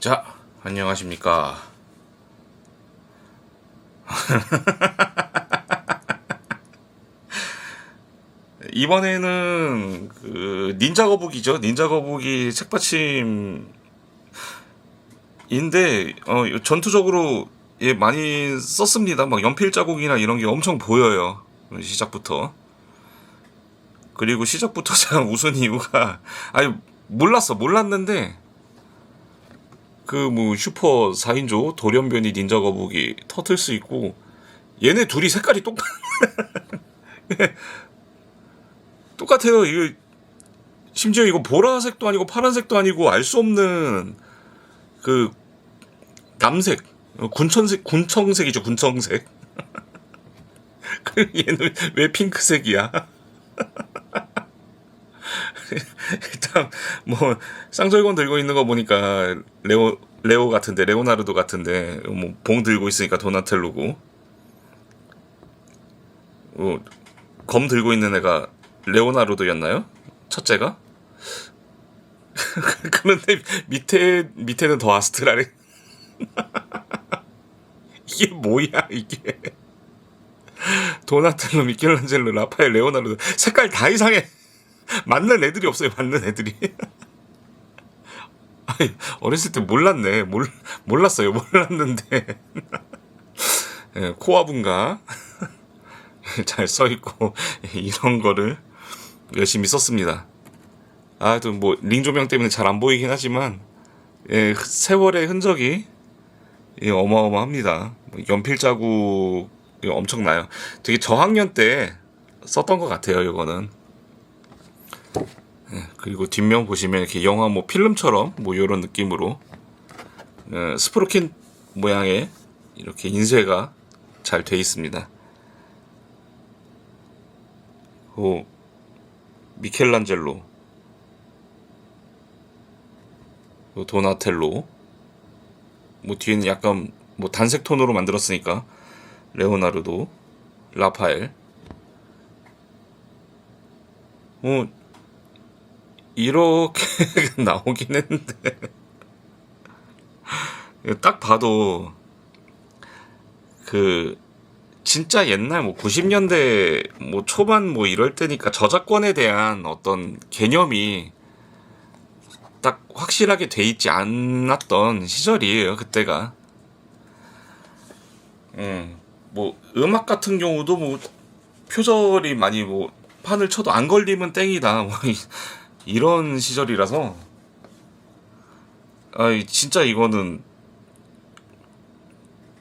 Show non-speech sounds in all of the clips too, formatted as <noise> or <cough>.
자, 안녕하십니까. <laughs> 이번에는 그 닌자 거북이죠. 닌자 거북이 책받침인데 어, 전투적으로 예 많이 썼습니다. 막 연필 자국이나 이런 게 엄청 보여요. 시작부터. 그리고 시작부터 <laughs> 제가 웃은 이유가 아니 몰랐어 몰랐는데 그 뭐 슈퍼 4인조 돌연변이 닌자 거북이 터틀스 있고 얘네 둘이 색깔이 똑같 <laughs> 똑같아요. 이거 심지어 이거 보라색도 아니고 파란색도 아니고 알 수 없는 그 남색 군천색 군청색이죠 군청색. <laughs> 그 얘는 왜 핑크색이야? <laughs> 일단 뭐 쌍절곤 들고 있는 거 보니까 레오 레오 같은데 레오나르도 같은데 뭐 봉 들고 있으니까 도나텔로고 어, 검 들고 있는 애가 레오나르도였나요? 첫째가? <laughs> 그런데 밑에 밑에는 더 아스트라래. <laughs> 이게 뭐야 이게? 도나텔로, 미켈란젤로, 라파엘, 레오나르도 색깔 다 이상해. 맞는 애들이 없어요. 맞는 애들이. <laughs> 아니, 어렸을 때 몰랐네. 몰 몰랐어요. 몰랐는데. <laughs> 예, 코아분가 <laughs> 잘 써 있고 이런 거를 열심히 썼습니다. 아, 또 뭐 링 조명 때문에 잘 안 보이긴 하지만 예, 세월의 흔적이 예, 어마어마합니다. 뭐 연필 자국 엄청나요. 되게 저학년 때 썼던 것 같아요. 이거는. 예, 그리고 뒷면 보시면 이렇게 영화 뭐 필름처럼 뭐 이런 느낌으로 예, 스프로킨 모양의 이렇게 인쇄가 잘 돼 있습니다. 오, 미켈란젤로, 요 도나텔로, 뭐 뒤에는 약간 뭐 단색 톤으로 만들었으니까 레오나르도, 라파엘. 뭐 이렇게 <laughs> 나오긴 했는데 딱 봐도 그 진짜 옛날 뭐 90년대 뭐 초반 뭐 이럴 때니까 저작권에 대한 어떤 개념이 딱 확실하게 돼 있지 않았던 시절이에요 그때가. 음, 뭐 음악 같은 경우도 뭐 표절이 많이 뭐 판을 쳐도 안 걸리면 땡이다 뭐 이런 시절이라서 아 진짜 이거는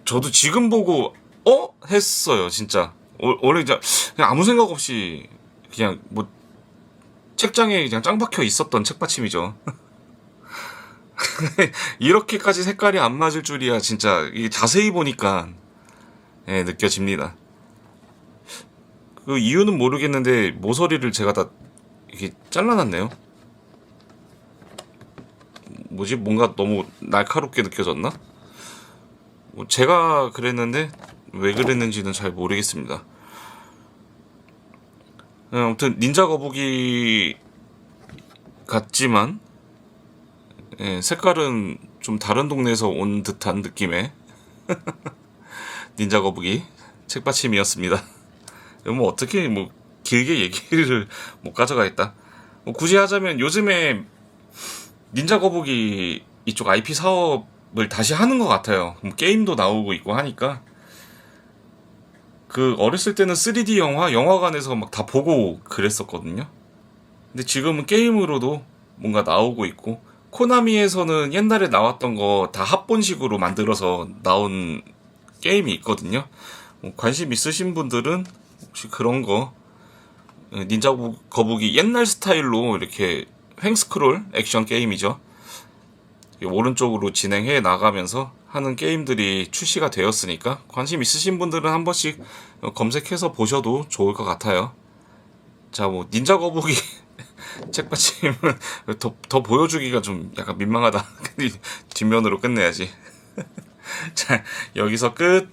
저도 지금 보고 어 했어요 진짜 어, 원래 그냥, 그냥 아무 생각 없이 그냥 뭐 책장에 그냥 짱 박혀 있었던 책받침이죠. <laughs> 이렇게까지 색깔이 안 맞을 줄이야 진짜 이게 자세히 보니까 예, 느껴집니다. 그 이유는 모르겠는데 모서리를 제가 다 이렇게 잘라놨네요. 뭐지 뭔가 너무 날카롭게 느껴졌나? 뭐 제가 그랬는데 왜 그랬는지는 잘 모르겠습니다. 네, 아무튼 닌자 거북이 같지만 예, 색깔은 좀 다른 동네에서 온 듯한 느낌의 <laughs> 닌자 거북이 책받침이었습니다. 뭐 어떻게 뭐 길게 <laughs> 얘기를 못 가져가겠다. 뭐 굳이 하자면 요즘에 닌자 거북이 이쪽 IP 사업을 다시 하는 것 같아요. 뭐 게임도 나오고 있고 하니까 그 어렸을 때는 3D 영화 영화관에서 막 다 보고 그랬었거든요. 근데 지금은 게임으로도 뭔가 나오고 있고 코나미에서는 옛날에 나왔던 거 다 합본식으로 만들어서 나온 게임이 있거든요. 뭐 관심 있으신 분들은 혹시 그런 거 닌자 거북이 옛날 스타일로 이렇게 횡스크롤 액션 게임이죠. 오른쪽으로 진행해 나가면서 하는 게임들이 출시가 되었으니까 관심 있으신 분들은 한 번씩 검색해서 보셔도 좋을 것 같아요. 자, 뭐 닌자 거북이 <laughs> 책받침은 더, 더 보여주기가 좀 약간 민망하다. <laughs> 뒷면으로 끝내야지. <laughs> 자, 여기서 끝.